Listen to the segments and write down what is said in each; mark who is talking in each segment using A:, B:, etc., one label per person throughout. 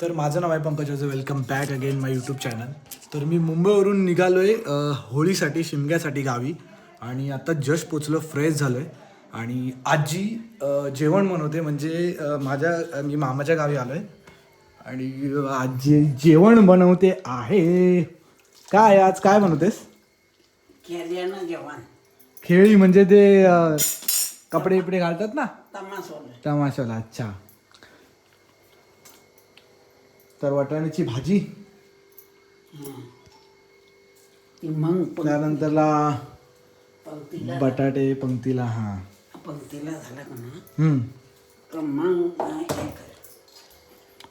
A: तर माझं नाव आहे Pankaj Ojhe welcome back again my YouTube channel तर मी मुंबईवरून निघालो आहे होळीसाठी शिमग्यासाठी गावी. आणि आता जस्ट पोचलो फ्रेश झालो आहे आणि आजी जेवण बनवते. म्हणजे माझ्या मी मामाच्या गावी आलो आहे आणि आजी जेवण बनवते आहे. काय आज काय बनवतेस?
B: जेवण.
A: खेळी म्हणजे ते कपडे बिपडे घालतात ना? तमाशाला अच्छा. तर वाटाण्याची भाजी.
B: ती मग
A: त्यानंतरला
B: पंक्तीला.
A: बटाटे पंक्तीला हा.
B: पंक्तीला झाला का ना?
A: हम्म.
B: मग हे कर.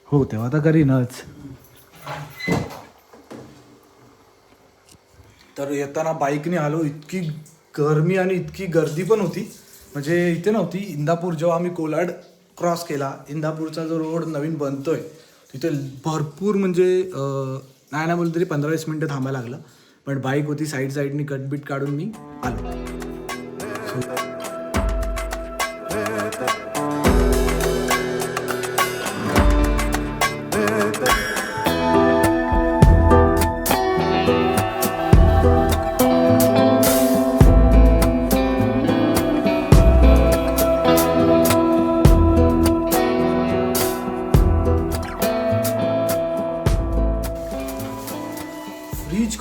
A: हो तेव्हा तर करीनच. तर येताना बाईकने आलो इतकी गरमी आणि इतकी गर्दी पण होती. म्हणजे इथे नव्हती इंदापूर जेव्हा आम्ही कोलाड क्रॉस केला इंदापूरचा जो रोड नवीन बनतोय तिथे भरपूर म्हणजे नाही ना बोललं तरी पंधरा वीस मिनटं थांबायला लागलं. पण बाईक होती साईड साईडनी कटबीट काढून मी आलो.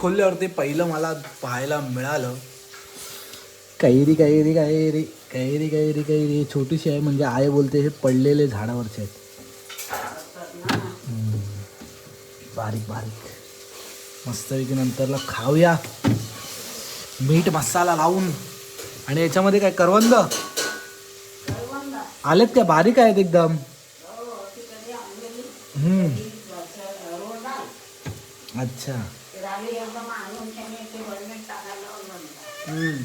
A: खोलल्यावर ते पहिलं मला पाहायला मिळालं कैरी कैरी कैरी कैरी कैरी कैरी छोटीशी आहे म्हणजे आई बोलते हे पडलेले झाडावरचे आहेत. हम्म. बारीक बारीक. मस्तपैकी नंतरला खाऊया. मीठ मसाला लावून. आणि याच्यामध्ये काय करवंद? आलेत त्या बारीक आहेत एकदम. हम्म. अच्छा. हम्म.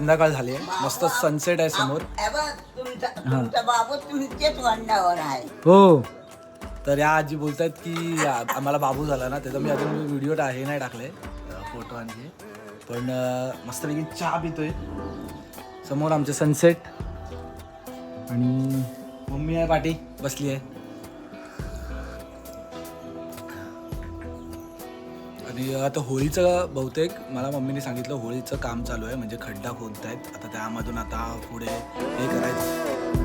A: संध्याकाळ झाली आहे. मस्त सनसेट आहे समोर.
C: हे बघ, तुमचा तुमचा बाबू तुमच्याच वंडावर आहे.
A: हो. तर या आजी बोलतायत की आम्हाला बाबू झाला ना त्याचा मी अजून व्हिडिओ हे नाही टाकले फोटो आणि हे. पण मस्तपैकी चहा पितोय. समोर आमचे सनसेट आणि मम्मी आहे पाठी बसली आहे. आणि आता होळीचं बहुतेक मला मम्मीने सांगितलं होळीचं काम चालू आहे म्हणजे खड्डा खोदतायत. आता त्यामधून आता पुढे हे करायचं.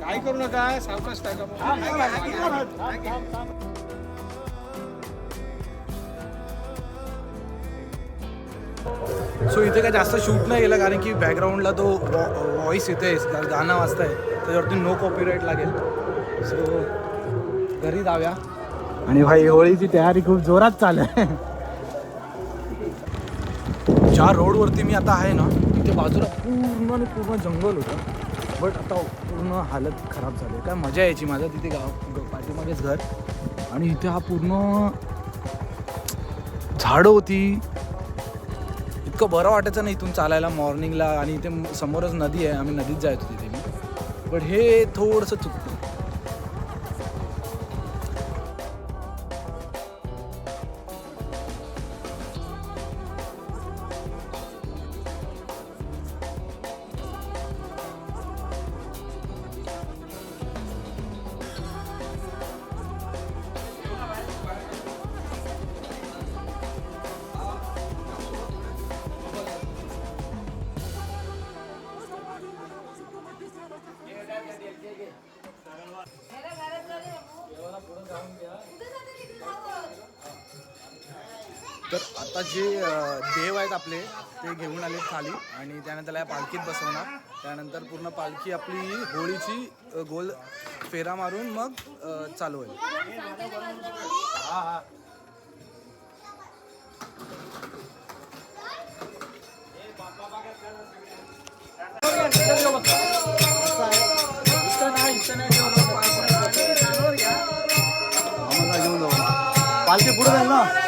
D: काय करू नका सावकाश टाका
A: सो इथे काय जास्त शूट नाही केलं कारण की बॅकग्राऊंडला तो व्हॉइस येते गाणं वाजतंय. त्याच्यावरती नो कॉपीराईट लागेल. सो घरी जाऊया. आणि भाई होळीची तयारी खूप जोरात चालू आहे. ज्या रोडवरती मी आता आहे ना तिथे बाजूला पूर्ण पूर्ण जंगल होतं. बट आता पूर्ण हालत खराब झाली काय मजा यायची माझं तिथे गाव पाठीमागेच घर. आणि इथे हा पूर्ण झाडं होती. इतकं बरं वाटायचं नाही इथून चालायला मॉर्निंगला आणि इथे समोरच नदी आहे. आम्ही नदीत जायचो तिथे. बट हे थोडंसं चुकतं. तर आता जे देव आहेत आपले ते घेऊन आले खाली आणि त्यानंतर त्याला या पालखीत बसवणार. त्यानंतर पूर्ण पालखी आपली होळीची गोल फेरा मारून मग चालू होईल. पालखी पुढे जाईल ना?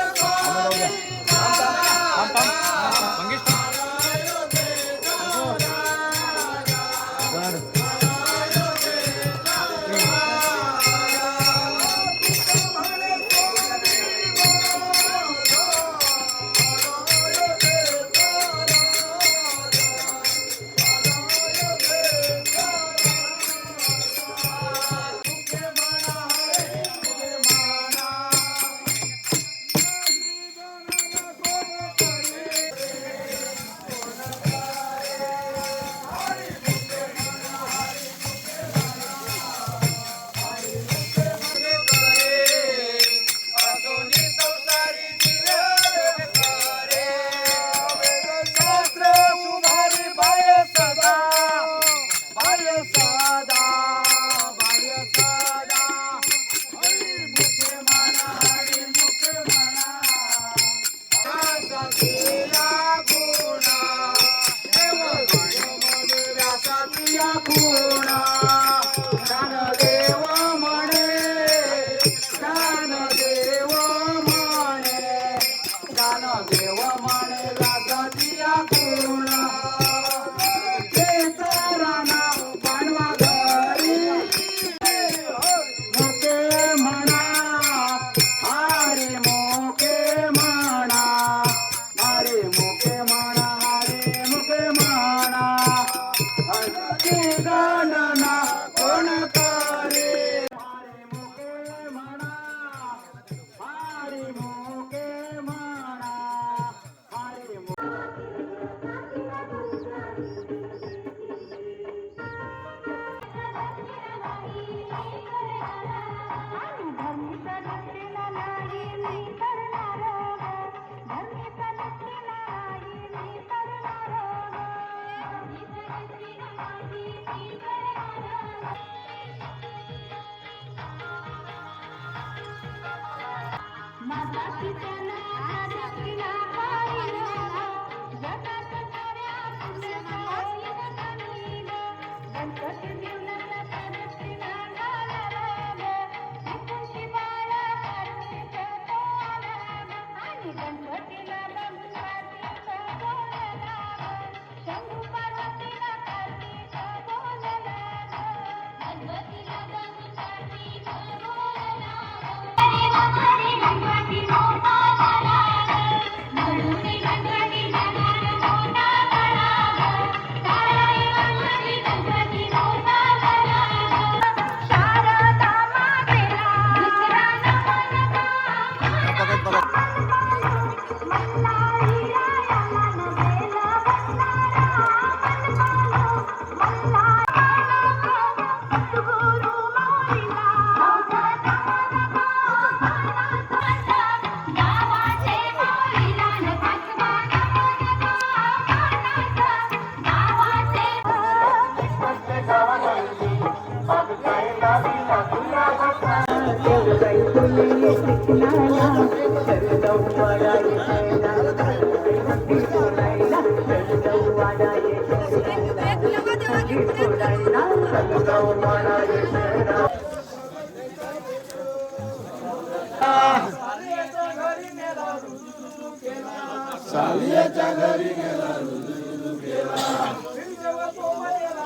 A: पिता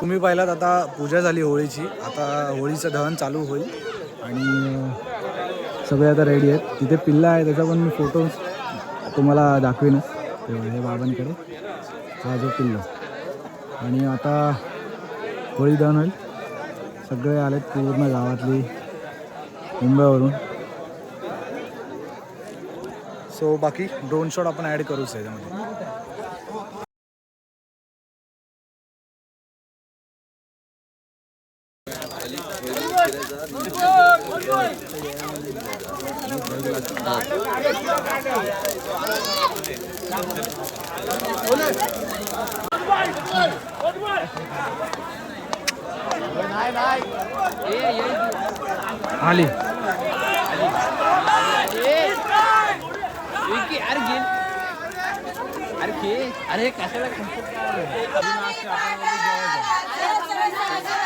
A: तुम्ही पाहिलात आता पूजा झाली होळीची. आता होळीचं दहन चालू होईल. आणि सगळे आता रेडी आहेत. तिथे पिल्ला आहे त्याचा पण मी फोटो तुम्हाला दाखवीनच. हे बाबांकडे. हा जो पिल्ला. आणि आता होळी होईल. सगळे आलेत पूर्ण गावातली मुंबईवरून. सो बाकी ड्रोन शॉट आपण ॲड करूच त्याच्यामध्ये आली
E: अरे कशाला
F: आम्हाला का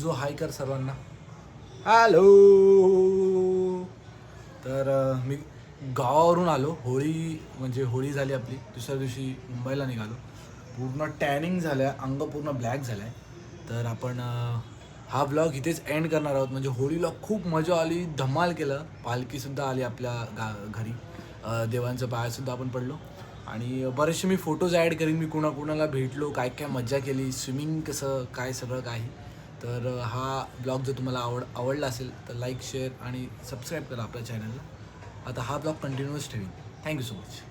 F: बुजो हाय कर सर्वांना. हॅलो. तर मी गावावरून आलो. होळी म्हणजे होळी झाली आपली. दुसऱ्या दिवशी मुंबईला निघालो.
A: पूर्ण टॅनिंग झालं आहे अंग पूर्ण ब्लॅक झालं आहे तर आपण हा ब्लॉग इथेच एंड करणार आहोत. म्हणजे होळीला खूप मजा आली धमाल केलं. पालखीसुद्धा आली आपल्या गा घरी. देवांचं पायासुद्धा आपण पडलो. आणि बरेचसे मी फोटोज ॲड करीन. मी कुणाकुणाला भेटलो काय काय मज्जा केली स्विमिंग कसं काय सगळं काही. तर हा ब्लॉग जर तुम्हाला आवड आवडला असेल तर लाईक शेअर आणि सबस्क्राईब करा आपल्या चॅनलला आता हा ब्लॉग कंटिन्युअस ठेवीन. Thank you so much